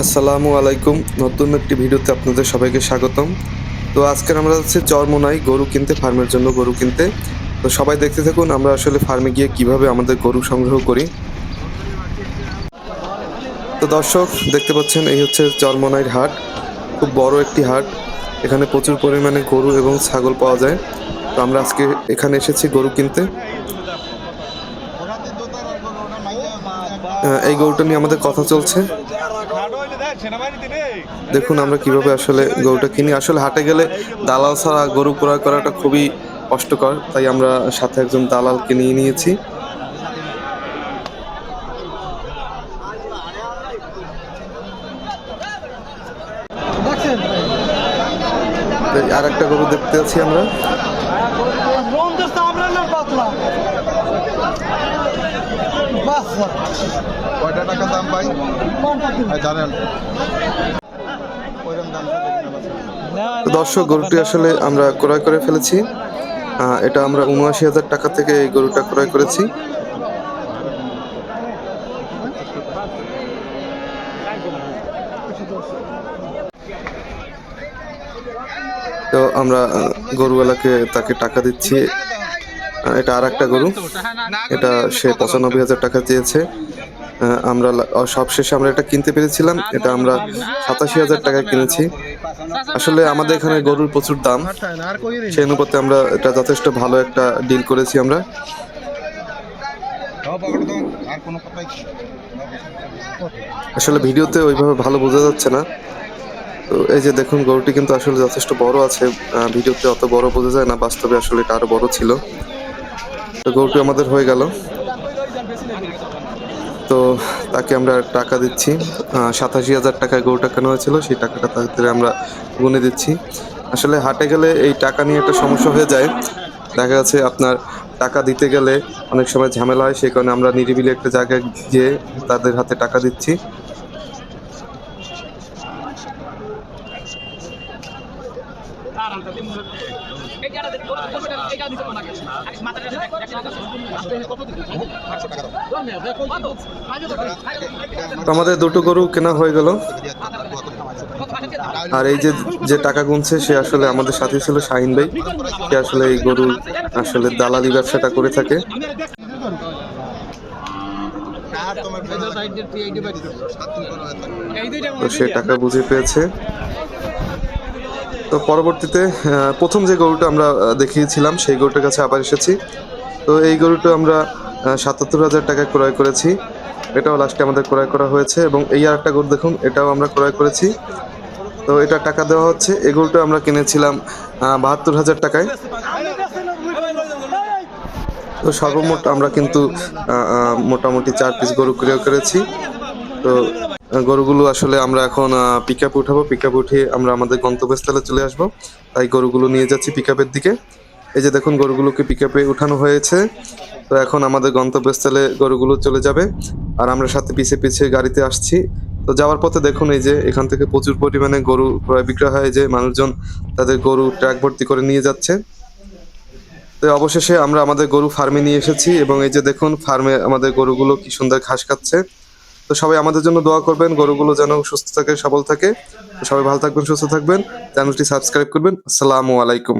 আসসালামু আলাইকুম। নতুন একটি ভিডিওতে আপনাদের সবাইকে স্বাগতম। তো আজকের আমরা যাচ্ছি চরমোনাই গরু কিনতে, ফার্মের জন্য গরু কিনতে। তো সবাই দেখতে থাকুন, আমরা আসলে ফার্মে গিয়ে কীভাবে আমাদের গরু সংগ্রহ করি। তো দর্শক, দেখতে পাচ্ছেন, এই হচ্ছে চরমোনাইর হাট। খুব বড় একটি হাট। এখানে প্রচুর পরিমাণে গরু এবং ছাগল পাওয়া যায়। তো আমরা আজকে এখানে এসেছি গরু কিনতে। এই গরুটা নিয়ে আমাদের কথা চলছে। দেখুন আমরা কীভাবে আসলে গরুটা কিনি। আসলে হাটে গেলে দালাল ছাড়া গরু ক্রয় করাটা খুবই কষ্টকর, তাই আমরা সাথে একজন দালালকে নিয়ে নিয়েছি। আর একটা গরু দেখতে আছি আমরা। টাকা দাম পাই জানেন দর্শক, গরুটি আসলে আমরা ক্রয় করে ফেলেছি। এটা আমরা উনআশি হাজার টাকা থেকে এই গরুটা ক্রয় করেছি। তো আমরা গরুওয়ালাকে তাকে টাকা দিচ্ছি। এটা আর একটা গরু। এটা সে পঁচানব্বই হাজার টাকা আহ, আমরা সবশেষে আমরা এটা কিনতে পেরেছিলাম। এটা আমরা সাতাশি হাজার টাকায় কিনেছি। আসলে আমাদের এখানে গরুর প্রচুর দাম। সেই অনুপাতে আমরা এটা যথেষ্ট ভালো একটা ডিল করেছি আমরা। আসলে ভিডিওতে ওইভাবে ভালো বোঝা যাচ্ছে না। তো এই যে দেখুন গরুটি কিন্তু আসলে যথেষ্ট বড় আছে। ভিডিওতে অত বড় বোঝা যায় না। বাস্তবে আসলে এটা আরও বড় ছিল। তো গরুটি আমাদের হয়ে গেল। তো তাকে আমরা টাকা দিচ্ছি। সাতাশি হাজার টাকায় গরুটা কেনা হয়েছিল, সেই টাকাটা তাদের আমরা গুনে দিচ্ছি। আসলে হাটে গেলে এই টাকা নিয়ে একটা সমস্যা হয়ে যায়। দেখা যাচ্ছে আপনার টাকা দিতে গেলে অনেক সময় ঝামেলা হয়, সেই কারণে আমরা নিরিবিলি একটা জায়গায় গিয়ে তাদের হাতে টাকা দিচ্ছি। আমাদের দুটো গরু কেনা হয়ে গেল। আর এই যে যে টাকা গুনছে, সে আসলে আমাদের সাথে ছিল শাহিন ভাই। সে আসলে এই গরু আসলে দালালি ব্যবসাটা করে থাকে। তো সে টাকা বুঝে পেয়েছে। তো পরবর্তীতে প্রথম যে গরুটা আমরা দেখিয়েছিলাম, সেই গরুটার কাছে আবার এসেছি। তো এই গরুটা আমরা সাতাত্তর হাজার টাকায় ক্রয় করেছি। এটাও লাস্টে আমাদের ক্রয় করা হয়েছে এবং এই আর একটা গরু দেখুন, এটাও আমরা ক্রয় করেছি। তো এটা টাকা দেওয়া হচ্ছে। এই গরুটা আমরা কিনেছিলাম বাহাত্তর হাজার টাকায়। তো সর্বমোট আমরা কিন্তু মোটামুটি চার পিস গরু ক্রয় করেছি। তো গরুগুলো আসলে আমরা এখন পিক আপ উঠাবো। পিক আপ উঠিয়ে আমরা আমাদের গন্তব্যস্থলে চলে আসব। তাই গরুগুলো নিয়ে যাচ্ছি পিক আপের দিকে। এই যে দেখুন, গরুগুলোকে পিক আপে উঠানো হয়েছে। তো এখন আমাদের গন্তব্যস্থলে গরুগুলো চলে যাবে। আর আমরা সাথে পিছে পিছিয়ে গাড়িতে আসছি। তো যাওয়ার পথে দেখুন, এই যে এখান থেকে প্রচুর পরিমাণে গরু ক্রয় বিক্রয় হয়। যে মানুষজন তাদের গরু ট্র্যাক ভর্তি করে নিয়ে যাচ্ছে। তো অবশেষে আমরা আমাদের গরু ফার্মে নিয়ে এসেছি এবং এই যে দেখুন ফার্মে আমাদের গরুগুলো কি সুন্দর ঘাস খাচ্ছে। তো সবাই আমাদের জন্য দোয়া করবেন, গরুগুলো যেন সুস্থ থাকে, সবল থাকে। সবাই ভালো থাকবেন, সুস্থ থাকবেন। চ্যানেলটি সাবস্ক্রাইব করবেন। আসসালামু আলাইকুম।